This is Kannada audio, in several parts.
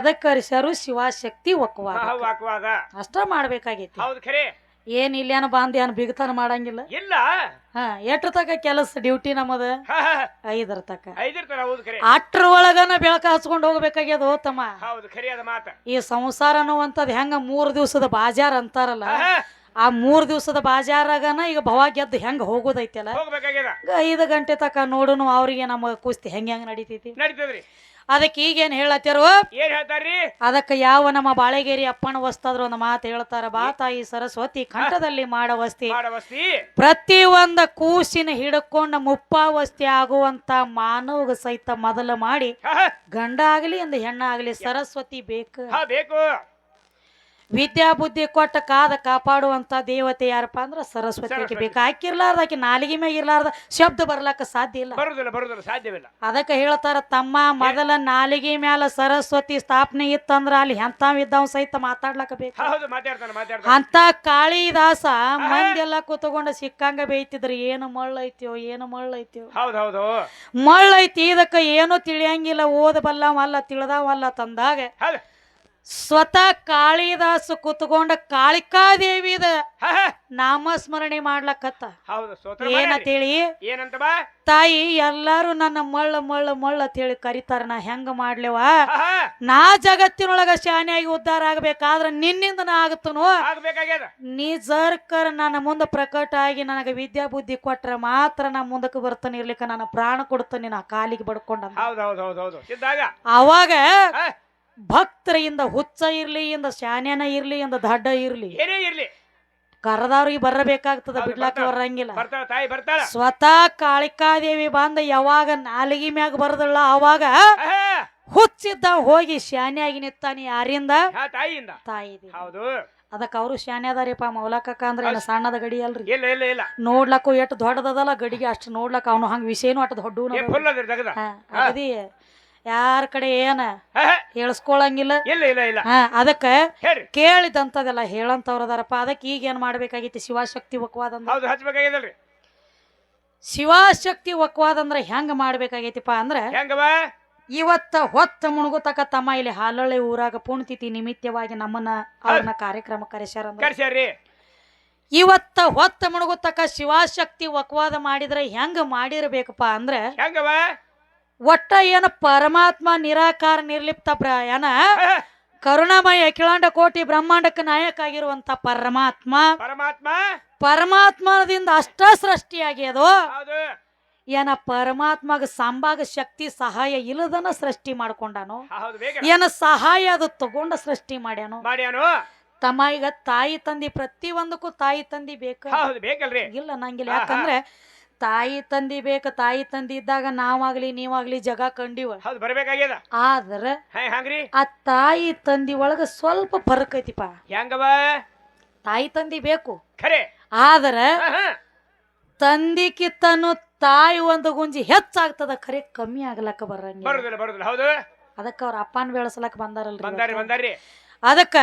ಅದಕ್ಕೆ ಕರೆಸ್ಯಾರು ಶಿವಶಕ್ತಿ ಒಕ್ಕುವಾಗ. ಅಷ್ಟ ಮಾಡ್ಬೇಕಾಗೈತಿ. ಹೌದು ಖರೆ. ಏನು ಇಲ್ಲೇನ ಬಾಂದ್ ಏನ್ ಬಿಗ್ತಾನ ಮಾಡಂಗಿಲ್ಲ. ಇಲ್ಲ. ಹಾ ಎಟ್ರ ತಕ ಕೆಲಸ ಡ್ಯೂಟಿ ನಮ್ಮದ. ಐದರ ತಕ. ಐದಿರ್ತಾರ ಹೌದು ಖರೆ. ಅಟ್ರ ಒಳಗನ ಬೆಳಕ ಹಚ್ಕೊಂಡು ಹೋಗ್ಬೇಕಾಗ್ಯದ ಹೋತಮ್ಮ ತಮ್ಮ. ಹೌದು ಖರೆ ಅದ ಮಾತ. ಈ ಸಂಸಾರ ಅನ್ನುವಂಥದ್ದು ಹೆಂಗ ಮೂರ್ ದಿವಸದ ಬಾಜಾರ್ ಅಂತಾರಲ್ಲ. ಆ ಮೂರ್ ದಿವಸದ ಬಾಜಾರಾಗನ ಈಗ ಭವ ಗೆದ್ದು ಹೆಂಗ ಹೋಗೋದೈತಲ್ಲ? ಐದು ಗಂಟೆ ತಕ ನೋಡುನು ಅವ್ರಿಗೆ ನಮ್ಮ ಕುಸ್ತಿ ಹೆಂಗ್ ಹೆಂಗ್ ನಡೀತೈತಿ? ನಡೀತದ್ರಿ. ಅದಕ್ಕೆ ಈಗೇನ್ ಹೇಳತ್ತಾರು? ಏನ್ ಹೇಳ್ತಾರ್ರಿ? ಅದಕ್ಕೆ ಯಾವ ನಮ್ಮ ಬಾಳೆಗೇರಿ ಅಪ್ಪನ ವಸ್ತಾದ್ರು ಒಂದು ಮಾತು ಹೇಳ್ತಾರ ಬಾ ತಾಯಿ ಸರಸ್ವತಿ ಕಂಠದಲ್ಲಿ ಮಾಡವಸ್ತಿ ಮಾಡವಸ್ತಿ. ಪ್ರತಿ ಒಂದ ಕೂಸಿನ ಹಿಡ್ಕೊಂಡ ಮುಪ್ಪಾವಸ್ತಿ ಆಗುವಂತ ಮಾನವಗ ಸಹಿತ ಮೊದಲು ಮಾಡಿ. ಗಂಡ ಆಗಲಿ ಒಂದು ಹೆಣ್ಣಾಗಲಿ ಸರಸ್ವತಿ ಬೇಕು. ಹಾ ಬೇಕು. ವಿದ್ಯಾ ಬುದ್ಧಿ ಕೊಟ್ಟ ಕಾದ ಕಾಪಾಡುವಂತ ದೇವತೆ ಯಾರಪ್ಪ ಅಂದ್ರ ಸರಸ್ವತಿಗೆ ಸರಸ್ವತಿ. ಬೇಕು ಹಾಕಿರ್ಲಾರ್ದ ಆಕಿ ನಾಲಿಗೆ ಮ್ಯಾಗ ಇರ್ಲಾರ್ದ ಶಬ್ದ ಬರ್ಲಕ್ಕ ಸಾಧ್ಯ ಇಲ್ಲ. ಬರುದಿಲ್ಲ ಬರುದಿಲ್ಲ ಸಾಧ್ಯವಿಲ್ಲ. ಅದಕ್ಕೆ ಹೇಳ್ತಾರ ತಮ್ಮ ಮೊದಲ ನಾಲಿಗೆ ಮ್ಯಾಲ ಸರಸ್ವತಿ ಸ್ಥಾಪನೆ ಇತ್ತಂದ್ರ ಅಲ್ಲಿ ಎಂತಾವ್ ಇದ್ದಾವ್ ಸಹಿತ ಮಾತಾಡ್ಲಕ್ಕ ಬೇಕು. ಹೌದು ಮಾತಾಡ್ತಾನೆ ಮಾತಾಡ್ತಾನೆ. ಅಂತ ಕಾಳಿದಾಸ ಮಂದೆಲ್ಲ ಕೂತ್ಕೊಂಡು ಸಿಕ್ಕಂಗ ಬೇಯ್ತಿದ್ರು ಏನು ಮಳ್ಳೈತ್ಯೋ ಏನು ಮಳ್ಳೈತ್ಯೋ. ಹೌದು ಹೌದು. ಮಳ್ಳೈತಿ ಇದಕ್ಕ ಏನು ತಿಳಿಯಂಗಿಲ್ಲ ಓದಬಲ್ಲವಲ್ಲ ತಿಳಿದವಲ್ಲ ತಂದಾಗ. ಸ್ವತಃ ಕಾಳಿದಾಸ ಕೂತ್ಕೊಂಡ ಕಾಳಿಕಾದೇವಿದ. ನಾಮಸ್ಮರಣೆ ಮಾಡ್ಲಕತ್ತ. ಹೌದು ಸ್ತೋತ್ರ ಏನಂತ ಹೇಳಿ ಏನಂತ ಬಾ. ತಾಯಿ ಎಲ್ಲಾರು ನನ್ನ ಮಳ್ಳ ಮಳ್ಳ ಮಳ್ಳ ಅಂತ ಹೇಳಿ ಕರಿತಾರ. ನಾ ಹೆಂಗ ಮಾಡ್ಲೇವ. ನಾ ಜಗತ್ತಿನೊಳಗ ಶಾನಿಯಾಗಿ ಉದ್ಧಾರ ಆಗ್ಬೇಕಾದ್ರ ನಿನ್ನಿಂದ ನಾ ಆಗತ್ತನು. ನೀ ಜರ್ಕರ್ ನನ್ನ ಮುಂದೆ ಪ್ರಕಟ ಆಗಿ ನನಗೆ ವಿದ್ಯಾ ಬುದ್ಧಿ ಕೊಟ್ರ ಮಾತ್ರ ನಾ ಮುಂದಕ್ಕೆ ಬರ್ತಾನೆ ಇರ್ಲಿಕ್ಕ ನಾನು ಪ್ರಾಣ ಕೊಡ್ತಾನೆ ನಾ ಕಾಲಿಗೆ ಬಡ್ಕೊಂಡ ಅವಾಗ ಭಕ್ತರಿಂದ ಹುಚ್ಚ ಇರ್ಲಿ ಇಂದ ಶಾನ್ಯನ ಇರ್ಲಿ ಇಂದ ದಡ್ಡ ಇರ್ಲಿ. ಏನೇ ಇರ್ಲಿ. ಕರೆದವ್ರಿಗೆ ಬರಬೇಕಾಗ್ತದ ಬಿಡ್ಲಾಕ. ಬರಂಗಿಲ್ಲ. ಬರ್ತಾಳ ತಾಯಿ ಬರ್ತಾಳ. ಸ್ವತಃ ಕಾಳಿಕಾದೇವಿ ಬಂದ ಯಾವಾಗ ನಾಲಿಗೆ ಮ್ಯಾಗ ಬರದಲ್ಲ ಅವಾಗ. ಹುಚ್ಚಿದ್ದ ಹೋಗಿ ಶಾನ್ಯಾಗಿ ನಿತ್ತಾನೆ ಯಾರಿಂದ? ತಾಯಿಯಿಂದ. ತಾಯಿ ಹೌದು. ಅದಕ್ಕೆ ಅವರು ಪಾ ಅದಾರಿಪ್ಪ ಮೌಲಕಕ್ಕ ಅಂದ್ರೆ ಏನು ಸಣ್ಣದ ಗಡಿ ಅಲ್ರಿ. ಇಲ್ಲ ಇಲ್ಲ ಇಲ್ಲ. ನೋಡ್ಲಕ್ಕೂ ಎಷ್ಟು ದೊಡ್ಡದಲ್ಲ ಗಡಿಗೆ ಅಷ್ಟು ನೋಡ್ಲಕ್ಕ ಅವನು ಹಂಗ ವಿಷಯನು ಅಷ್ಟು ದೊಡ್ಡ ಅಗದಿ ಯಾರ ಕಡೆ ಏನ. ಹೇಳ್ಸ್ಕೊಳಂಗಿಲ್ಲ. ಇಲ್ಲ ಇಲ್ಲ ಇಲ್ಲ. ಹಾ ಅದಕ್ಕ ಹೇಳ್ರಿ. ಕೇಳಿದಂತದೆಲ್ಲ ಹೇಳಂತವ್ರ ಅದಾರಪ್ಪ ಅದಕ್ಕೆ ಈಗ ಏನ್ ಮಾಡ್ಬೇಕಾಗಿತ್ತು ಶಿವಶಕ್ತಿ ಹೌದು ಹಚ್ಬೇಕಾಗ್ಯದಲ್ರಿ ಶಿವಶಕ್ತಿ ಅಂದ್ರೆ ಹೆಂಗ ಮಾಡ್ಬೇಕಾಗೈತಿಪ್ಪ ಅಂದ್ರ ಹೆಂಗವ ಇವತ್ತ ಹೊತ್ತ ಮುಣಗುತಕ ತಮ್ಮ ಇಲ್ಲಿ ಹಾಲೊಳ್ಳೆ ಊರಾಗ ಪುಣ್ಯತಿಥಿ ನಿಮಿತ್ತವಾಗಿ ನಮ್ಮನ್ನ ಅವ್ರನ್ನ ಕಾರ್ಯಕ್ರಮ ಕರೆಸ್ಯಾರ ಕರ್ಸ್ಯಾರ್ರಿ. ಇವತ್ತ ಹೊತ್ತ ಮುಣಗುತಕ ಶಿವಶಕ್ತಿ ಒಕ್ವಾದ ಮಾಡಿದ್ರೆ ಹೆಂಗ ಮಾಡಿರ್ಬೇಕಪ್ಪ ಅಂದ್ರೆ ಹೆಂಗವ ಒಟ್ಟ ಏನ ಪರಮಾತ್ಮ ನಿರಾಕಾರ ನಿರ್ಲಿಪ್ತ ಪ್ರಯಾಣ. ಕರುಣಾಮಯ ಅಖಿಲಾಂಡ ಕೋಟಿ ಬ್ರಹ್ಮಾಂಡಕ್ಕೆ ನಾಯಕ ಆಗಿರುವಂತ ಪರಮಾತ್ಮ. ಪರಮಾತ್ಮ? ಪರಮಾತ್ಮದಿಂದ ಅಷ್ಟ ಸೃಷ್ಟಿಯಾಗ್ಯದು ಅದು. ಏನ ಪರಮಾತ್ಮಗ ಸಂಭಾಗ ಶಕ್ತಿ ಸಹಾಯ ಇಲ್ಲದನ ಸೃಷ್ಟಿ ಮಾಡ್ಕೊಂಡಾನು? ಏನ ಸಹಾಯ ಅದು ತಗೊಂಡ ಸೃಷ್ಟಿ ಮಾಡ್ಯಾನು? ತಮ್ಮ ಈಗ ತಾಯಿ ತಂದಿ ಪ್ರತಿ ಒಂದಕ್ಕೂ ತಾಯಿ ತಂದಿ ಬೇಕು. ಬೇಕಲ್ರಿ. ಇಲ್ಲ ನಂಗಿಲ್ಲ. ಯಾಕಂದ್ರೆ ತಾಯಿ ತಂದಿ ಬೇಕ ತಾಯಿ ತಂದಿ ಇದ್ದಾಗ ನಾವಾಗ್ಲಿ ನೀವಾಗ್ಲಿ ಜಗ ಕಂಡಿವ. ಹೌದು ಬರ್ಬೇಕಾಗ್ಯದ? ಆದ್ರ ಹಂಗ್ರಿ? ಆ ತಾಯಿ ತಂದಿ ಒಳಗ ಸ್ವಲ್ಪ ಫರಕ್ ಐತಿಪ. ಹೆಂಗವ? ತಾಯಿ ತಂದಿ ಬೇಕು. ಖರೆ. ಆದ್ರ ತಂದಿ ಕಿತ್ತನು ತಂದಿಕಿತ್ತನು ತಾಯಿ ಒಂದು ಗುಂಜಿ ಹೆಚ್ಚಾಗ್ತದ ಖರೆ ಕಮ್ಮಿ ಆಗ್ಲಕ್ಕ ಬರಂಗಿಲ್ಲ. ಬರುದಿಲ್ಲ ಬರುದಿಲ್ಲ. ಹೌದು. ಅದಕ್ಕ ಅವ್ರ ಅಪ್ಪನ ಬೆಳೆಸಲಕ್ ಬಂದಾರಲ್ರಿ ಬಂದಾರಿ ಇವತ್ತು. ಬಂದಾರಿ ಅದಕ್ಕ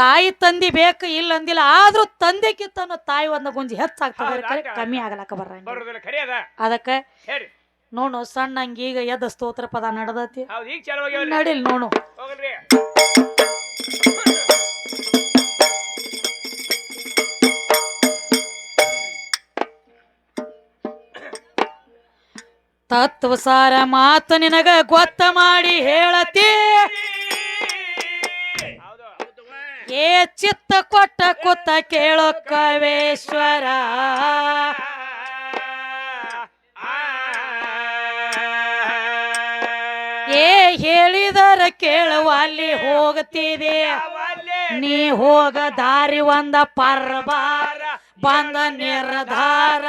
ತಾಯಿ ತಂದಿ ಬೇಕು ಇಲ್ಲ ಅಂದಿಲ್ಲ ಆದ್ರೂ ತಂದೆಕಿತ್ತನು ತಾಯಿ ಒಂದು ಗುಂಜಿ ಹೆಚ್ಚಾಗ್ತದೆ. ಕಮ್ಮಿ ಬರಂಗಿಲ್ಲ ಬರುದಿಲ್ಲ ಖರೆ ಅದಕ್ಕ ನೋಡು ಸಣ್ಣ ಈಗ ಎದ್ದ ಸ್ತೋತ್ರ ಪದ ನಡೆದತಿ. ನಡಿಲ್ ನೋಡು. ತತ್ವ ತತ್ವಸಾರ ಮಾತು ನಿನಗ ಗೊತ್ತ ಮಾಡಿ ಹೇಳತಿ. ಏ ಚಿತ್ತ ಕೊಟ್ಟ ಕೂತ ಕೇಳೋ ಕವೇಶ್ವರ. ಏ ಹೇಳಿದರ ಕೇಳುವ ಅಲ್ಲಿ ಹೋಗ್ತಿದೆ ನೀ ಹೋಗ ದಾರಿ ಒಂದ ಪರ್ಬಾರ ಬಂದ ನಿರ್ಧಾರ.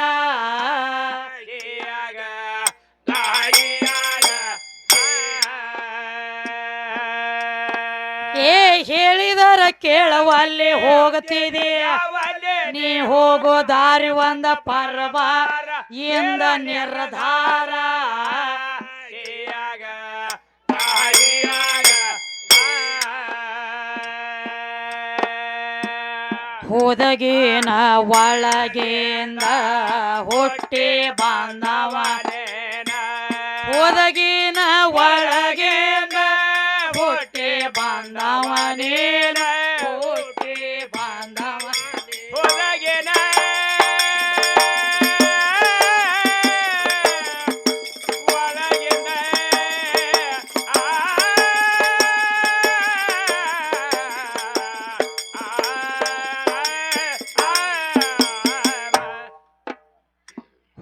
ಹೇಳಿದರ ಕೇಳುವ ಅಲ್ಲಿ ಹೋಗ್ತಿದೆ ನೀ ಹೋಗೋ ದಾರಿ ಒಂದ ಪರ್ವ ಇಂದ ನಿರ್ಧಾರ. ಹೋದಗೇನ ಒಳಗಿಂದ ಹೊಟ್ಟೆ ಬಾಂಧವ ಹೋದಗಿನ ಒಳಗಿಂದ ಹೊಟ್ಟೆ ಬಾಂಧವ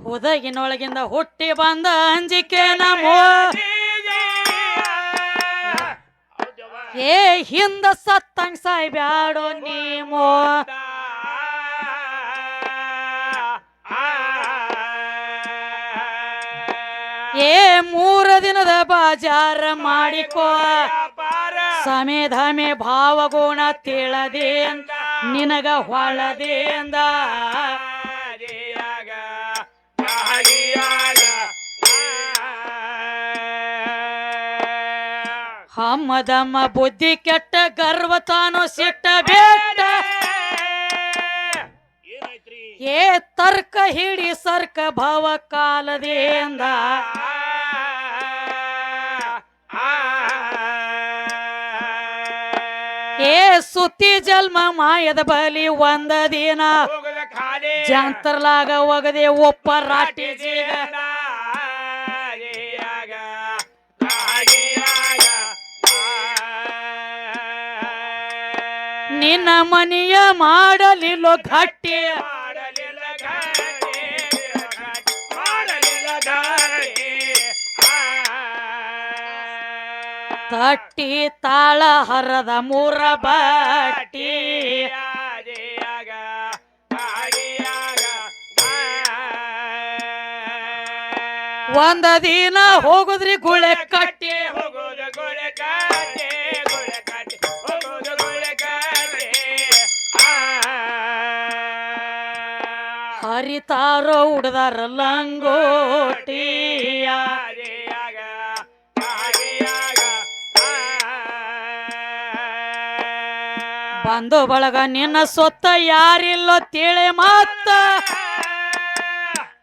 ಹುದಗಿನೊಳಗಿಂದ ಹುಟ್ಟಿ ಬಂದ ಅಂಜಿಕೆ ನಮೋ. ಏ ಹಿಂದ ಸತ್ತಂಗ್ ಸಾಯ್ಬ್ಯಾಡೋ ನೀಮೋ. ಏ ಮೂರ ದಿನದ ಬಾಜಾರ ಮಾಡಿಕೋ. ಸಮೇಧಮೆ ಭಾವಗುಣ ತಿಳದೆ ನಿನಗ ಹೊಳದೆ ಅಂದ ಹಮ್ಮದಮ್ಮ ಬುದ್ಧಿ ಕೆಟ್ಟ ಗರ್ವ ತಾನು ಸಿಟ್ಟ ಬೇಟ ಏ ತರ್ಕ ಹಿಡಿ ಸರ್ಕ ಭಾವ ಕಾಲದಿಂದ. ಏ ಸುತ್ತಿ ಜನ್ಮ ಮಾಯದ ಬಲಿ ಒಂದ ದಿನ. ಜಾಂತರ್ಲಾಗ ಒಗದೆ ಒಪ್ಪ ರಾಟಿ ಜೀಗ ನಿನ್ನ ಮನೆಯ ಮಾಡಲಿಲ್ಲೋ ಗಟ್ಟಿ ಘಟ್ಟಿ. ತಟ್ಟಿ ತಾಳ ಹರದ ಮೂರ ಬಟ್ಟಿ. ಒಂದ ದಿನ ಹೋಗುದ್ರಿ ಗುಳೆ ಕಟ್ಟಿ ಹೋಗುದ ಗುಳೆ ಕಟ್ಟಿ, ಹರಿತಾರೋ ಉಡದಾರ ಲಂಗೋಟಿಯ ಆ. ಬಂದು ಬಳಗ ನಿನ್ನ ಸೊತ್ತ ಯಾರಿಲ್ಲೋ ತಿಳಿ ಮತ್ತ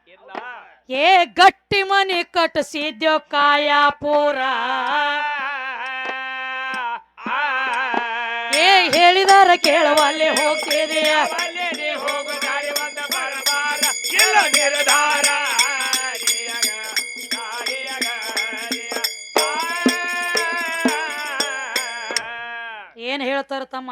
ಇಲ್ಲ. ಏ ಗಟ್ಟಿ ಮನಿ ಕಟ್ಟಿಸಿದ್ಯೋ ಕಾಯ ಪೂರ ಏ ಹೇಳಿದಾರ ಕೇಳುವಲ್ಲಿ ಹೋಗ್ತಿದೆಯ. ಏನ್ ಹೇಳ್ತಾರ ತಮ್ಮ?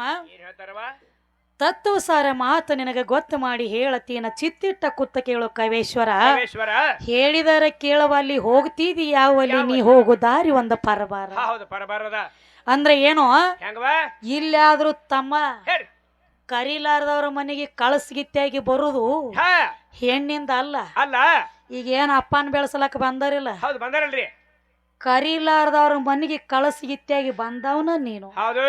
ತತ್ವಸಾರ ಮಾತು ನಿನಗೆ ಗೊತ್ತು ಮಾಡಿ ಹೇಳತೀನ ಚಿತ್ತಿಟ್ಟ ಕುತ್ತ ಕೇಳು ಕವೇಶ್ವರ. ಹೇಳಿದರೆ ಹೇಳಿದರ ಕೇಳವಲ್ಲಿ ಹೋಗ್ತಿದಿ ಯಾವಲ್ಲಿ? ನೀ ಹೋಗು ದಾರಿ ಒಂದ ಪರಬಾರ. ಹೌದು ಪರಬಾರದ. ಅಂದ್ರೆ ಏನು? ಇಲ್ಲಾದ್ರೂ ತಮ್ಮ ಕರಿಲಾರದವ್ರ ಮನೆಗೆ ಕಳಸ್ಗಿತ್ತಾಗಿ ಬರುದು. ಹೆಣ್ಣಿಂದ ಅಲ್ಲ. ಅಲ್ಲ. ಈಗ ಏನ್ ಅಪ್ಪನ ಬೆಳೆಸಲಕ್ಕ ಬಂದರಿಲ್ಲ? ಹೌದು ಬಂದಾರಲ್ರಿ. ಕರಿಲಾರ್ದವ್ರ ಮನೆಗೆ ಇತ್ಯಾಗಿ ಬಂದವನ ನೀನು. ಹೌದು.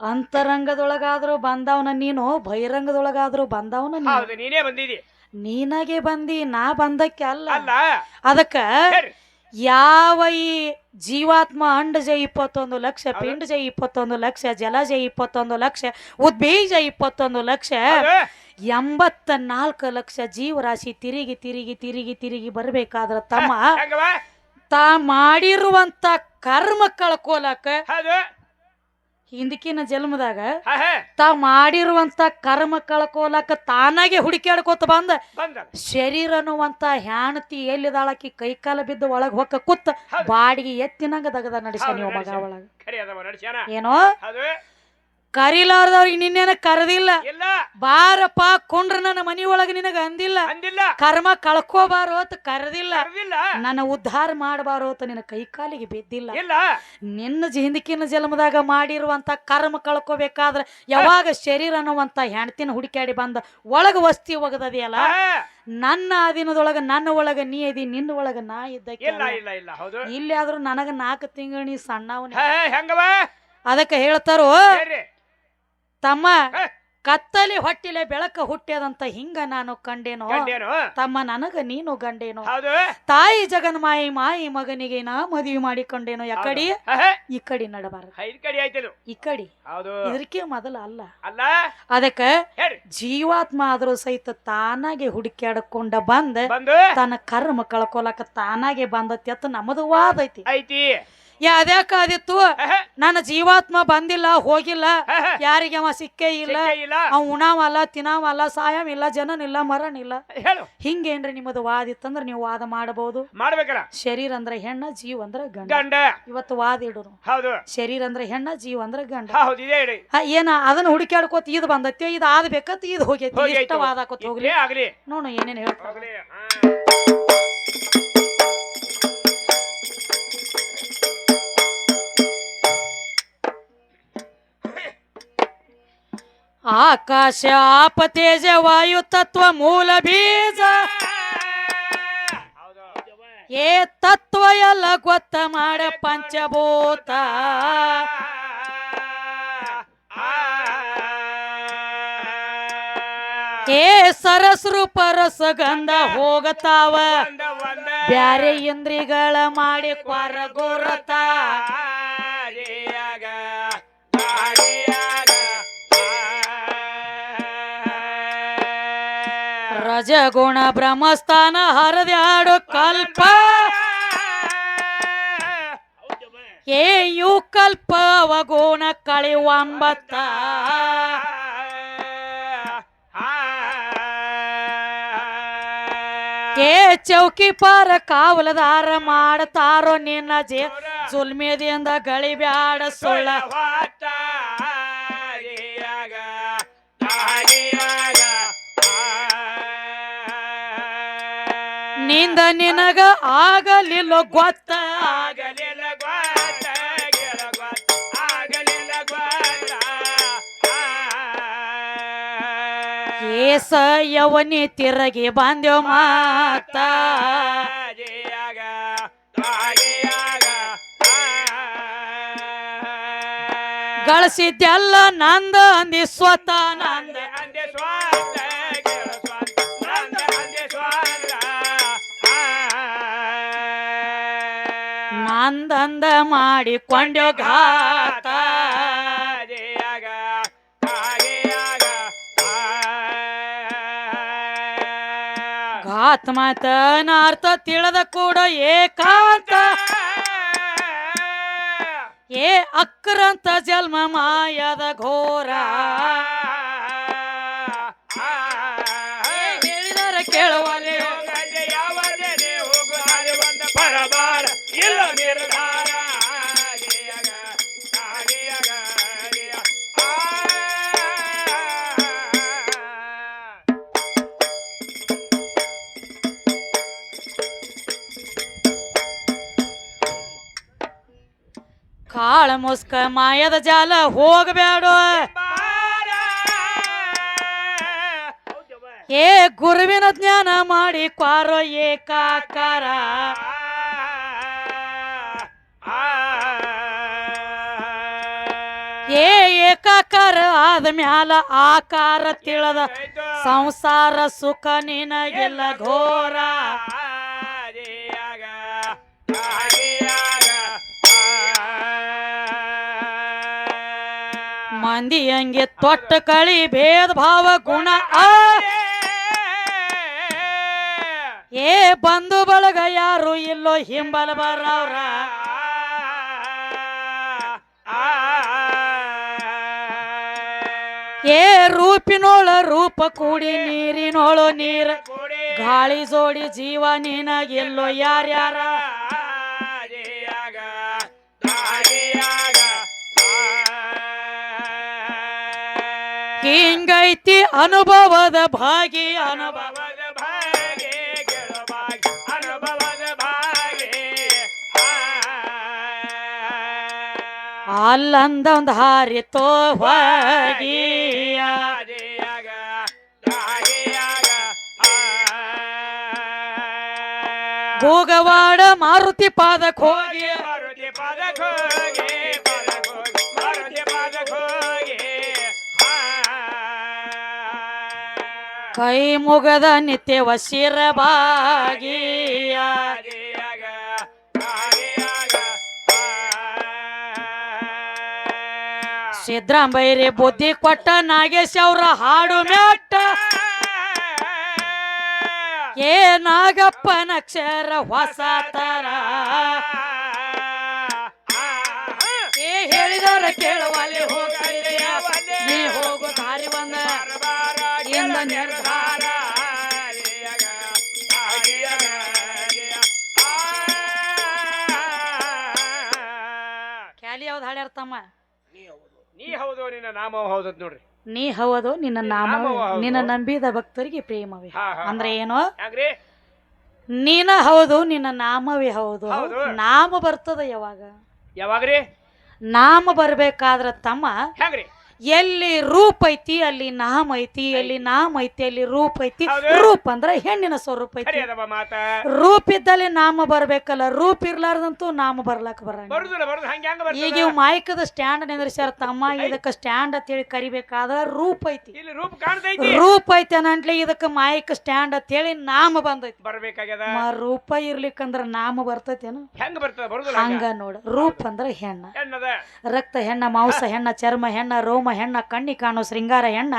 ಅಂತರಂಗದೊಳಗಾದ್ರೂ ಬಂದವನ ನೀನು ಬಹಿರಂಗದೊಳಗಾದ್ರೂ ಬಂದವನ ನೀನು. ಹೌದು ನೀನೇ ಬಂದಿದಿ. ನೀನಾಗೆ ಬಂದಿ ನಾ ಬಂದಕ್ಕೆ ಅಲ್ಲ. ಅಲ್ಲ. ಅದಕ್ಕ ಯಾವ ಈ ಜೀವಾತ್ಮ ಅಂಡಜ ಇಪ್ಪತ್ತೊಂದು ಲಕ್ಷ ಪಿಂಡ ಜೈ ಇಪ್ಪತ್ತೊಂದು ಲಕ್ಷ ಜಲಜ ಇಪ್ಪತ್ತೊಂದು ಲಕ್ಷ ಉದ್ಬೀಜ ಇಪ್ಪತ್ತೊಂದು ಲಕ್ಷ ಎಂಬತ್ತ ನಾಲ್ಕು ಲಕ್ಷ ಜೀವರಾಶಿ ತಿರುಗಿ ತಿರುಗಿ ತಿರುಗಿ ತಿರುಗಿ ಬರಬೇಕಾದ್ರ ತಮ್ಮ ತಾ ಮಾಡಿರುವಂತ ಕರ್ಮ ಕಳ್ಕೊಲಕ ಹೌದು. ಹಿಂದಕಿನ ಜನ್ಮದಾಗ ತಾ ಮಾಡಿರುವಂತ ಕರ್ಮ ಕಳ್ಕೊಲಕ ತಾನಾಗೆ ಹುಡುಕ್ಯಾಡ್ಕೋತ ಬಂದ. ಶರೀರ ಅನ್ನುವಂತ ಹ್ಯಾಣತಿ ಎಲ್ಲಿದಾಳಕಿ ಕೈಕಾಲ ಬಿದ್ದು ಒಳಗ್ ಹೊಕ್ಕ ಕುತ್ತ ಬಾಡಿಗೆ ಎತ್ತಿನಂಗ ದಗದ ನಡೆಸ ನೀವು ಮಗ. ಒಳಗ. ಏನೋ? ಕರಿಲಾರ್ದವ್ರಿಗೆ ನಿನ್ನೇನ ಕರೆದಿಲ್ಲ. ಇಲ್ಲ. ಬಾರಪ್ಪ ಕೊಂಡ್ರ ನನ್ನ ಮನಿ ಒಳಗೆ ನಿನಗ ಅಂದಿಲ್ಲ. ಅಂದಿಲ್ಲ. ಕರ್ಮ ಕಳ್ಕೋಬಾರೋ ಅಂತ ಕರೆದಿಲ್ಲ. ಕರ್ದಿಲ್ಲ. ನನ್ನ ಉದ್ಧಾರ ಮಾಡಬಾರೋ ಅಂತ ನಿನ್ನ ಕೈಕಾಲಿಗೆ ಬಿದ್ದಿಲ್ಲ. ಇಲ್ಲ. ನಿನ್ನ ಹಿಂದಕಿನ ಜನ್ಮದಾಗ ಮಾಡಿರುವಂತ ಕರ್ಮ ಕಳ್ಕೋಬೇಕಾದ್ರೆ ಯಾವಾಗ ಶರೀರ ಅನ್ನುವಂತ ಹೆಣ್ತಿನ ಹುಡುಕಾಡಿ ಬಂದ ಒಳಗ ವಸ್ತಿ ಒಗದದಿಯಲ್ಲ? ನನ್ನ ದಿನದೊಳಗ ನನ್ನ ಒಳಗ ನೀ ಅದಿ ನಿನ್ನ ಒಳಗ ನಾ ಇದ್ದಕ್ಕೆ ಇಲ್ಲ ಇಲ್ಲ ಇಲ್ಲ. ಹೌದು. ಇಲ್ಲಿ ಆದ್ರೂ ನನಗ ನಾಲ್ಕು ತಿಂಗಳು ನೀ ಸಣ್ಣವನೇ. ಹೆಂಗವ ಅದಕ್ಕೆ ಹೇಳ್ತಾರೋ ತಮ್ಮ. ಕತ್ತಲಿ ಹೊಟ್ಟಿಲೆ ಬೆಳಕ ಹುಟ್ಟ್ಯದಂತ ಹಿಂಗ ನಾನು ಕಂಡೇನೋ? ತಮ್ಮ ನನಗ ನೀನು ಗಂಡೇನೋ? ಹೌದು. ತಾಯಿ ಜಗನ್ಮಾಯಿ ಮಾಯಿ ಮಗನಿಗೆ ನಾ ಮದುವೆ ಮಾಡಿಕೊಂಡೇನೋ ಯಾಕಡಿ. ಈ ಕಡಿ ನಡಬಾರದು. ಐದ್ ಕಡೆ ನಡಬಾರ ಈ ಕಡಿ. ಹೌದು. ಇದಕ್ಕೆ ಮೊದಲ ಅಲ್ಲ. ಅಲ್ಲ? ಅದಕ್ಕ ಹೇಳ್ರಿ ಜೀವಾತ್ಮ ಆದ್ರೂ ಸಹಿತ ತಾನಾಗೆ ಹುಡುಕ್ಯಾಡ್ಕೊಂಡ ಬಂದ ಬಂದು? ತನ್ನ ಕರ್ಮ ಕಳ್ಕೊಲಕ ತಾನಾಗೆ ಬಂದತಿ ಅತ್ತ ನಮ್ಮದು ವಾದ ಐತಿ. ಐತಿ. ಯಾವ್ದ್ಯಾಕಾದಿತ್ತು ಆದಿತ್ತು ನನ್ನ ಜೀವಾತ್ಮ ಬಂದಿಲ್ಲ ಹೋಗಿಲ್ಲ. ಯಾರಿಗೆ ಅವ ಸಿಕ್ಕೇ ಇಲ್ಲ. ಅವ ಉಣಾವಲ್ಲ ತಿನ್ನಾವಲ್ಲ ಇಲ್ಲ ಜನನಿಲ್ಲ ಮರನಿಲ್ಲ ಹಿಂಗೇನ್ರಿ ನಿಮ್ಮದು ವಾದ ಇತ್ತಂದ್ರ ನೀವು ವಾದ ಮಾಡಬಹುದು. ಮಾಡ್ಬೇಕಲ್ಲ. ಶರೀರ ಅಂದ್ರೆ ಹೆಣ್ಣ ಜೀವ ಅಂದ್ರೆ ಗಂಡ. ಇವತ್ತು ವಾದ ಇಡುದು. ಹೌದು. ಶರೀರ ಅಂದ್ರೆ ಹೆಣ್ಣ ಜೀವ ಅಂದ್ರೆ ಗಂಡ. ಏನ ಅದನ್ನ ಹುಡುಕ್ಯಾಡ್ಕೋತ ಇದು ಬಂದೈತಿ ಇದು ಆದ್ ಬೇಕತ್ ಇದು ಹೋಗೈತಿ. ಹೋಗಿ ಇಷ್ಟ ವಾದ ಹಾಕೋತ ಹೋಗ್ಲಿ. ನೋಡೋಣ ಏನೇನು ನೋಡು ಏನೇನ್ ಹೇಳ್ತಾರ. ಆಕಾಶ ಆಪ ತೇಜ ವಾಯು ತತ್ವ ಮೂಲ ಬೀಜ. ಏ ತತ್ವ ಎಲ್ಲ ಗೊತ್ತ ಮಾಡ ಪಂಚಭೂತ. ಏ ಸರಸ್ರು ಪರಸ ಗಂಧ ಹೋಗತಾವ. ಬ್ಯಾರೆ ಇಂದ್ರಿಗಳ ಮಾಡಿ ಕ್ವಾರ ರಜಗುಣ ಬ್ರಹ್ಮಸ್ಥಾನ ಹರದ್ಯಾಡು ಕಲ್ಪ. ಏ ಯು ಕಲ್ಪ ಅವಗುಣ ಕಳಿವಂಬತ್ತ ಏ ಚೌಕಿ ಪಾರ ಕಾವಲದಾರ ಮಾಡ್ತಾರೋ ನಿನ್ನ ಜೇ ಸುಲ್ಮೇದಿಯಿಂದ ಗಳಿಬ್ಯಾಡ ಸುಳ್ಳ. ನಿಂದ ನಿನಗ ಆಗಲಿಲ್ಲ ಗೊತ್ತ ಆಗಲಿಲ್ಲ ಗೊತ್ತ ಆಗಲಿಲ್ಲ. ಏಸ ಯವನಿ ತಿರಗಿ ಬಾಂಧ್ಯ ಮಾತ ಗಳಿಸಿದ್ಯಲ್ಲ. ಗಳಿಸಿದ್ದೆಲ್ಲ ನಂದ ಅಂದಿ ಸ್ವತ ನಂದ ಅಂದೆ ಸ್ವಾತ, ನಂದಂದ ಮಾಡಿ ಘಾತ. ಆದಿಯಾಗ, ಆದಿಯಾಗ, ಆ. ಘಾತ ಮಾತ ಅರ್ಥ ತಿಳಿದ ಕೂಡ ಏಕಾಂತ. ಏ ಅಕ್ರಂತ ಜನ್ಮ ಮಾಯದ ಘೋರ. ಹೇಳಿದರೆ ಕೇಳುವಲ್ಲಿ ಕಾಳ ಮುಸ್ಕ, ಮಾಯದ ಜಾಲ ಹೋಗಬೇಡ. ಏ ಗುರುವಿನ ಜ್ಞಾನ ಮಾಡಿ ಕ್ವಾರೋ ಏಕಾಕಾರ. ಏ ಏಕಾಕಾರ ಆದ ಮ್ಯಾಲ ಆಕಾರ ತಿಳದ. ಸಂಸಾರ ಸುಖ ನಿನಗೆಲ್ಲ ಘೋರ. ಹಂಗೆ ತೊಟ್ಟ ಕಳಿ ಭೇದ ಭಾವ ಗುಣ ಏ ಬಂಧು ಬಳಗ ಯಾರು ಇಲ್ಲೋ ಹಿಂಬಲ ಬರವ್ರ. ಏ ರೂಪಿನೋಳ ರೂಪ ಕೂಡಿ ನೀರಿನೋಳು ನೀರ. ಗಾಳಿ ಜೋಡಿ ಜೀವ ನೀನಾಗಿಲ್ಲೋ ಯಾರ್ಯಾರ. ಹಿಂಗೈತಿ ಅನುಭವದ ಭಾಗಿ ಅನುಭವದ ಭಾಗೆ ಅನುಭವದ ಭಾಗೆ ಅಲ್ಲಂದ ಒಂದು ಹಾರಿತೋ ಹೋಗಿಯ ಭೋಗವಾಡ ಮಾರುತಿ ಪಾದಕ್ಕೆ ಹೋಗಿ. ಮಾರುತಿ ಪದಕ ಕೈ ಮುಗದ ನಿತ್ಯ ವಸಿರ ಸಿದ್ರಾಂಬೈರಿ ಬುದ್ಧಿ ಕೊಟ್ಟ ನಾಗೇಶ್ ಅವ್ರ ಹಾಡು ಮೆಟ್ಟ ಏ ನಾಗಪ್ಪ ನಕ್ಷರ ಹೊಸ ತರ. ಹೇಳಿದವರ ಕೇಳುವಲ್ಲಿ ಹೋಗಲಿ ನೀ ಹೋಗು, ದಾರಿ ಬಂದ. ಎಂದ ನಿರ್ಧಾರ ಖ್ಯಾಲಿ ಯಾವ್ದು ಹಾಡ್ಯಾರ ತಮ್ಮ? ನೀ ಹೌದು. ನಿನ್ನ ನಾಮ ಹೌದು ನೋಡ್ರಿ. ನೀ ಹೌದು ನಿನ್ನ ನಾಮ ಹೌದು. ನಿನ್ನ ನಂಬಿದ ಭಕ್ತರಿಗೆ ಪ್ರೇಮವೇ. ಅಂದ್ರೆ ಏನು? ನೀನ ಹೌದು ನಿನ್ನ ನಾಮವೇ ಹೌದು. ಹೌದು. ನಾಮ ಬರ್ತದ ಯಾವಾಗ? ಯಾವಾಗ್ರಿ? ನಾಮ ಬರ್ಬೇಕಾದ್ರ ತಮ್ಮ ಹೆಂಗ್ರಿ? ಎಲ್ಲಿ ರೂಪ ಐತಿ ಅಲ್ಲಿ ನಾಮ ಐತಿ ಎಲ್ಲಿ ನಾಮ ಐತಿ ಅಲ್ಲಿ ರೂಪ ಐತಿ. ರೂಪ ಅಂದ್ರೆ ಹೆಣ್ಣಿನ ಸ್ವರೂಪ ಐತಿ. ರೂಪ ಇದ್ದಲ್ಲಿ ನಾಮ ಬರ್ಬೇಕಲ್ಲ ರೂಪ ಇರ್ಲಾರ್ದಂತೂ ನಾಮ ಬರ್ಲಾಕ ಬರಂಗ ಈಗ ಇವ್ ಮಾಯ್ಕದ ಸ್ಟ್ಯಾಂಡ್ ನಿಂದ್ರಿಸ್ಯಾರ ತಮ್ಮ ಇದಕ್ಕೆ ಸ್ಟ್ಯಾಂಡ್ ಅಂತ ಹೇಳಿ ಕರಿಬೇಕಾದ್ರೆ ರೂಪ ಐತಿ. ರೂಪ ಐತಿ ಅನ್ನಂಟ್ಲೆ ಇದಕ್ಕ ಮಾಯಕ ಸ್ಟ್ಯಾಂಡ್ ಅಂತ ಹೇಳಿ ನಾಮ ಬಂದೈತಿ. ಬರ್ಬೇಕಾಗ್ಯದ. ಮ ರೂಪ ಇರ್ಲಿಕ್ಕಂದ್ರ ನಾಮ ಬರ್ತೈತೇನು? ಹೆಂಗ ಬರ್ತದ ಹಂಗ. ನೋಡ ರೂಪ ಅಂದ್ರೆ ಹೆಣ್ಣ. ರಕ್ತ ಹೆಣ್ಣ ಮಾಂಸ ಹೆಣ್ಣ ಚರ್ಮ ಹೆಣ್ಣ ರೋಮ ಹೆಣ್ಣ ಕಣ್ಣಿ ಕಾಣೋ ಶೃಂಗಾರ ಹೆಣ್ಣ?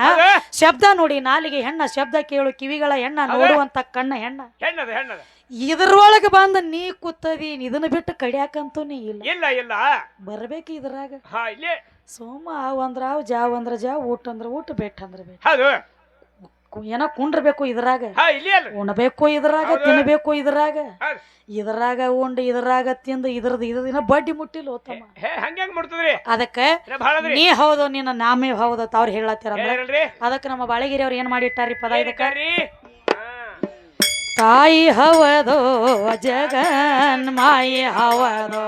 ಶಬ್ದ ನೋಡಿ ನಾಲಿಗೆ ಹೆಣ್ಣ ಶಬ್ದ ಕೇಳು ಕಿವಿಗಳ ಹೆಣ್ಣ ನೋಡುವಂತ ಕಣ್ಣ ಹೆಣ್ಣ. ಹೆಣ್ಣದ ಹೆಣ್ಣದ. ಇದ್ರೊಳಗ ಬಂದ ನೀ ಕೂತದಿ ಇದನ್ನ ಬಿಟ್ಟು ಕಡಿಯಾಕಂತೂ ನೀ ಇಲ್ಲ. ಇಲ್ಲ ಇಲ್ಲ. ಬರ್ಬೇಕು ಇದ್ರಾಗ. ಸೋಮ ಅಂದ್ರ ಆವ್ ಜಾವ್ ಅಂದ್ರ ಜಾವ್ ಊಟ ಅಂದ್ರ ಊಟ ಬೆಟ್ಟ. ಅಂದ್ರ ಬೆಟ್ಟ ಏನೋ ಕುಂಡ್ರಬೇಕು ಇದ್ರಾಗ. ಉಣಬೇಕು ಇದ್ರಾಗ ತಿನ್ನಬೇಕು ತಿನ್ಬೇಕು ಇದ್ರಾಗ. ಇದ್ರಾಗ ಉಂಡು ಇದ್ರಾಗ ತಿಂದು ಇದ್ರದ್ದು ಇದ್ರದಿನ ಬಡ್ಡಿ ಮುಟ್ಟಿಲ್ಲ ಹೋತಮ್ಮ ಅದಕ್ಕೆ ನೀ ಹೌದು ನಿನ್ನ ನಾಮೇ ಹೌದು ಅವ್ರು ಹೇಳತ್ತೀರ ಅದಕ್ಕ ನಮ್ಮ ಬಾಳಗಿರಿ ಅವ್ರು ಏನ್ ಮಾಡಿಟ್ಟಾರಿ ಪದ ಇದಕ್ಕ? ತಾಯಿ ಹವದೋ ಜಗನ್ ಮಾಯಿ ಹವದೋ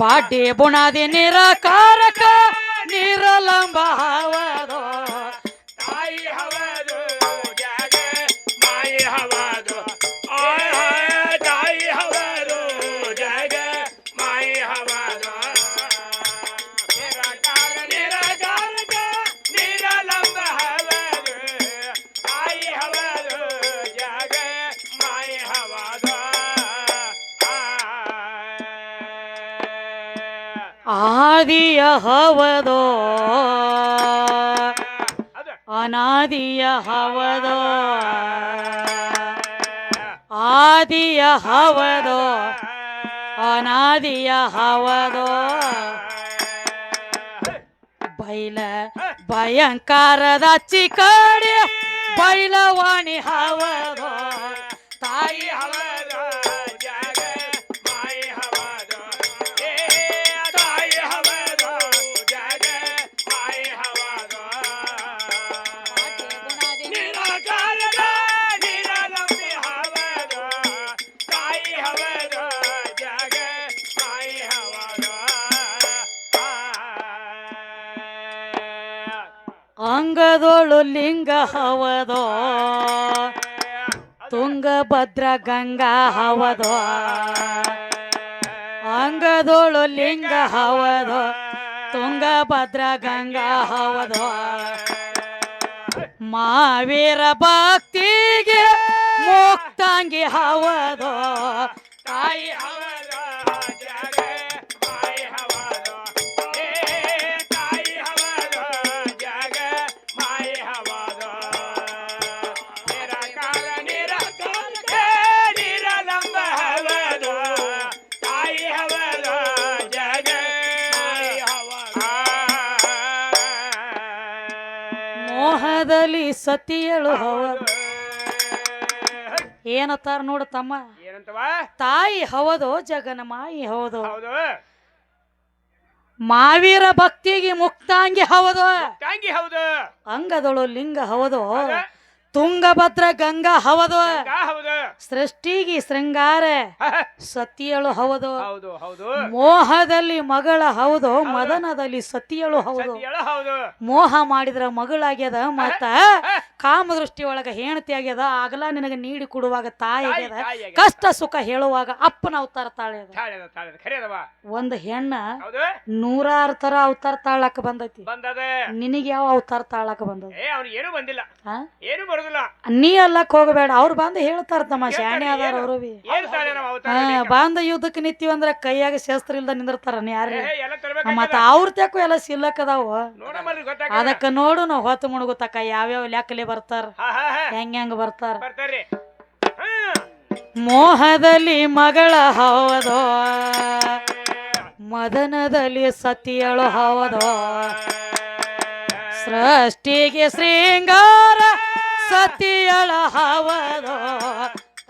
ಬಾಡಿ ಬುಣಾದಿ ನಿರಾಕಾರಕ ನಿರಲಂಬ ಹವದೋ ಆದಿಯ ಹವದೋ. ಅನಾದಿಯ ಹವದೋ. ಆದಿಯ ಹವದೋ. ಅನಾದಿಯ ಹವದೋ. ಬೈಲ ಭಯಂಕರದ ಚಿಕಾಡಿ ಬೈಲವಾಣಿ ಹವದೋ. ತಾಯಿ ಹವದು ಅಂಗದೋಳು ಲಿಂಗ ಹವದೋ. ತುಂಗಭದ್ರ ಗಂಗಾ ಹವದೋ. ಅಂಗದೋಳು ಲಿಂಗ ಹವದೋ. ತುಂಗಭದ್ರ ಗಂಗಾ ಹವದೋ. ಮಾವೀರ ಭಕ್ತಿಗೆ ಮುಕ್ತಾಂಗಿ ಹವದೋ. ತಾಯಿ ಹವದು ಮೋಹದಲ್ಲಿ ಸತಿಯಳು ಹವ ಏನತ್ತಾರ ನೋಡು ತಮ್ಮ. ಏನಂತವ? ತಾಯಿ ಹೌದು ಜಗನ ಮಾಯಿ ಹೌದು. ಮಾವೀರ ಭಕ್ತಿಗೆ ಮುಕ್ತಾಂಗಿ ತಂಗಿ ಹೌದು. ಅಂಗದಳು ಲಿಂಗ ಹೌದು. ತುಂಗಭದ್ರ ಗಂಗಾ ಹೌದು. ಸೃಷ್ಟಿಗೆ ಶೃಂಗಾರ. ಸತಿಯಳು ಹೌದು. ಹೌದು ಮೋಹದಲ್ಲಿ ಮಗಳ ಹೌದು ಮದನದಲ್ಲಿ ಸತಿಯಳು ಹೌದು. ಮೋಹ ಮಾಡಿದ್ರ ಮಗಳಾಗ್ಯದ ಮತ್ತ ಕಾಮದೃಷ್ಟಿ ಒಳಗ ಹೆಂಡತಿ ಆಗ್ಯದ ಆಗಲ ನಿನಗೆ ನೀಡಿ ಕೊಡುವಾಗ ತಾಯಿ ಆಗ್ಯದ. ಕಷ್ಟ ಸುಖ ಹೇಳುವಾಗ ಅಪ್ಪನ ಅವತಾರ ತಾಳ್ಯದ. ಒಂದು ಹೆಣ್ಣ ನೂರಾರು ತರ ಅವತಾರ ತಾಳಕ್ ಬಂದೈತಿ. ನಿನಗೆ ಯಾವ ಅವತಾರ ತಾಳಕ್ಕೆ ಬಂದದ? ಏನು ಬಂದಿಲ್ಲ? ಏನು ನೀ ಅಲ್ಲಕ್ ಹೋಗಬೇಡ. ಅವ್ರು ಬಂದು ಹೇಳ್ತಾರ ತಮ್ಮ ಶಾಣೆ ಅದಾರ ಅವರು ಬಿ. ಅವತಾರ ಹಾ ಬಂದ ಯುದ್ಧಕ್ಕೆ ನಿಂತೀವಿ ಅಂದ್ರ ಕೈಯಾಗ ಶಸ್ತ್ರ ಇಲ್ದ ನಿಂದಿರ್ತಾರ ಯಾರು ಏ, ಎಲ್ಲ ತರ್ಬೇಕಾಗ್ಯದ. ಮತ್ತ ಅವ್ರ ತೆಕ್ಕು ಎಲ್ಲ ಸಿಲ್ಲಕ್ ಅದಾವ. ನೋಡಮಲ್ರಿ ಗೊತ್ತಾಗ ಅದಕ್ಕ ನೋಡು ನಾವು ಹೊತ್ತು ಮುಣಗುತ್ತಕ್ಕ ಯಾವ್ಯಾವ ಲೆಕ್ಕಲೆ ಬರ್ತಾರ ಹಾ ಹಾ ಹಾ. ಹೆಂಗ್ ಹೆಂಗ್ ಬರ್ತಾರ. ಬರ್ತಾರ್ರಿ. ಹಾ. ಮೋಹದಲ್ಲಿ ಮಗಳ ಹೌದೋ ಮದನದಲ್ಲಿ ಸತಿಯಳು ಹೌದೋ ಸೃಷ್ಟಿಗೆ ಶೃಂಗಾರ ಸತಿಯಳ ಹವನು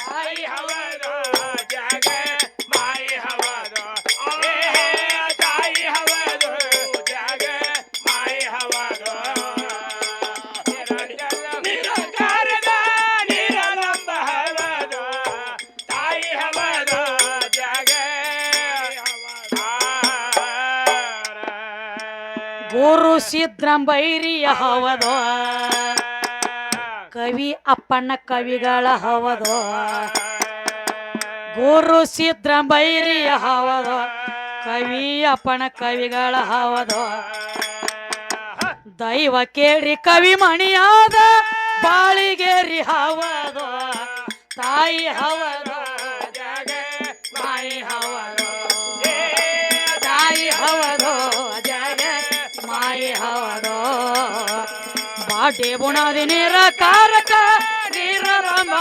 ತಾಯಿ ಹವನು ಜಗ ಮಾಯಿ ಹವದು ಏ ಹೇ ತಾಯಿ ಜಗ ಮಾಯಿ ನಿರಾಕಾರದ ತಾಯಿ ಜಗ ಗುರು ಸಿದ್ರಂಬೈರಿಯ ಹವದು ಕವಿ ಅಪ್ಪಣ್ಣ ಕವಿಗಳ ಹವದ. ಗುರು ಸಿದ್ರಂಬೈರಿಯ ಹವದ. ಕವಿ ಅಪ್ಪಣ ಕವಿಗಳ ಹವದ. ದೈವ ಕೇಳಿ ಕವಿ ಮಣಿಯಾದ, ಬಾಳಿಗೇರಿ ಹವದ. ತಾಯಿ ಹವದು. ಮಾಯಿ ಹವದು. ತಾಯಿ ಹವದು. ಬಾಟೆ ಕಾರಕ ನೀರ ಕಾರಕ ನೀರರಮ